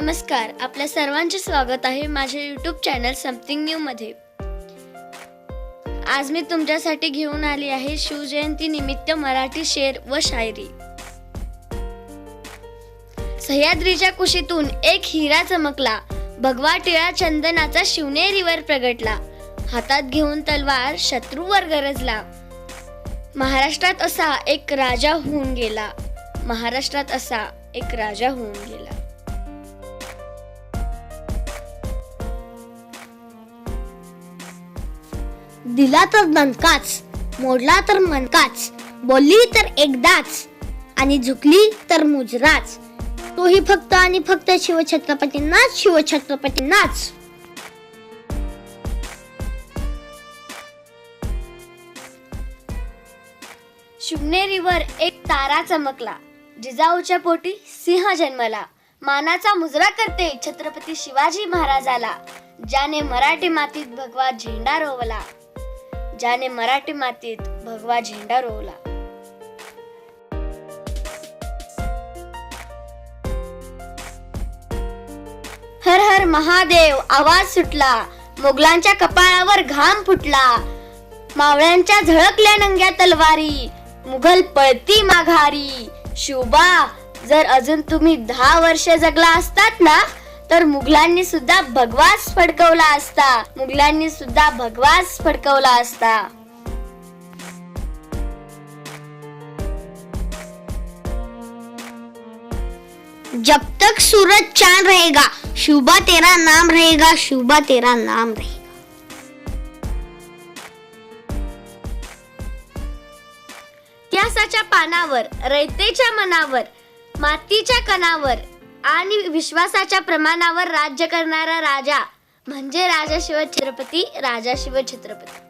नमस्कार आपल्या सर्वांचे स्वागत आहे माझ्या यूट्यूब चॅनल समथिंग न्यू मध्ये. आज मी तुमच्यासाठी घेऊन आली आहे शिवजयंती निमित्त मराठी शेर व शायरी. सह्याद्रीच्या कुशीतून एक हिरा चमकला. भगवा टिळा चंदनाचा शिवनेरीवर प्रगटला. हातात घेऊन तलवार शत्रूवर गरजला. महाराष्ट्रात असा एक राजा होऊन गेला. महाराष्ट्रात असा एक राजा होऊन गेला. दिला तर दणकाच मोडला तर मनकाच बोलली तर एकदाच आणि झुकली तर मुजराच. तोही फक्त आणि फक्त शिवछत्रपतींनाच शिवछत्रपतींनाच. शिवनेरीवर एक तारा चमकला. जिजाऊच्या पोटी सिंह जन्मला. मानाचा मुजरा करते छत्रपती शिवाजी महाराजाला ज्याने मराठी मातीत भगवा झेंडा रोवला. ज्याने मराठी मातीत भगवा झेंडा रोवला. हर हर महादेव आवाज सुटला. मोगलांच्या कपाळावर घाम फुटला. मावळ्यांच्या झळकल्या नंग्या तलवारी. मुघल पळती माघारी. शिवबा जर अजून तुम्ही दहा वर्ष जगला असतात ना तर मुघलांनी सुद्धा भगवास फडकवला असता. मुघलांनी सुद्धा भगवास फडकवला असता. जब तक सूरज चांद रहेगा शुभा तेरा नाम रहेगा शुभा तेरा नाम रहेगा. इतिहासाच्या पानावर रयतेच्या मनावर मातीच्या कणावर आणि विश्वासाच्या प्रमाणावर राज्य करणारा राजा म्हणजे राजा शिवछत्रपती राजा शिवछत्रपती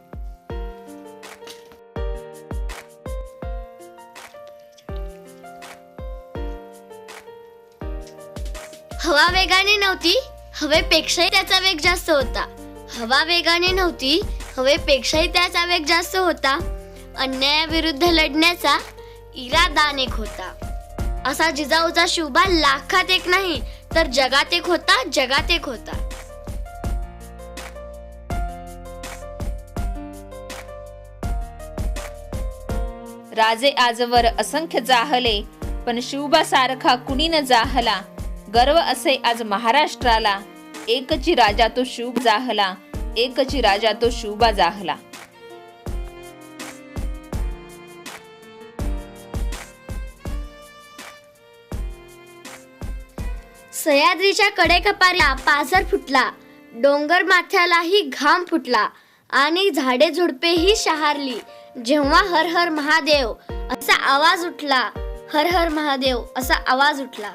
हवा वेगाने नव्हती हवेपेक्षाही त्याचा वेग जास्त होता. हवा वेगाने नव्हती हवेपेक्षाही त्याचा वेग जास्त होता. अन्यायाविरुद्ध लढण्याचा इरादा अनेक होता. असा जिजाऊचा शिवबा लाखात एक नाही तर जगात एक होता जगात एक होता. राजे आजवर असंख्य जाहले पण शिवबा सारखा कुणी न जाहला. गर्व असे आज महाराष्ट्राला एकची राजा तो शिव जाहला एकची राजा तो शिवबा जाहला. सह्याद्रीच्या कडेकपारीला पाझर फुटला. डोंगर माथ्यालाही घाम फुटला आणि झाडे झुडपेही शहारली. जेव्हा हर हर महादेव असा आवाज उठला हर हर महादेव असा आवाज उठला.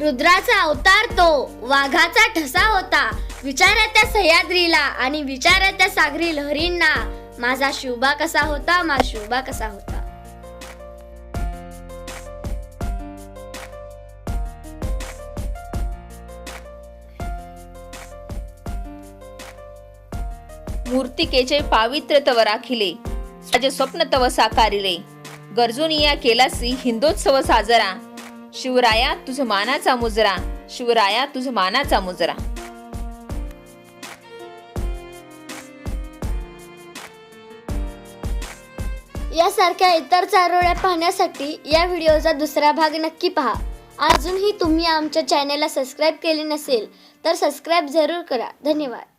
रुद्राचा अवतार तो वाघाचा ठसा होता. विचारा त्या सह्याद्रीला आणि विचारा त्या सागरी लहरींना. माझा शिवबा कसा होता? माझा शिवबा कसा होता? मूर्तिकेचे पावित्र्य तव राखिले माझे स्वप्न तव साकारिले. गरजुनिया केलासी हिंदोत्सव साजरा. शिवराया तुझ मानाचा मुजरा. शिवराया तुझ मानाचा मुजरा. यासारख्या इतर चारोळ्या पाहण्यासाठी या व्हिडिओचा दुसरा भाग नक्की पहा. अजूनही तुम्ही आमच्या चॅनेलला सबस्क्राईब केले नसेल तर सबस्क्राईब जरूर करा. धन्यवाद.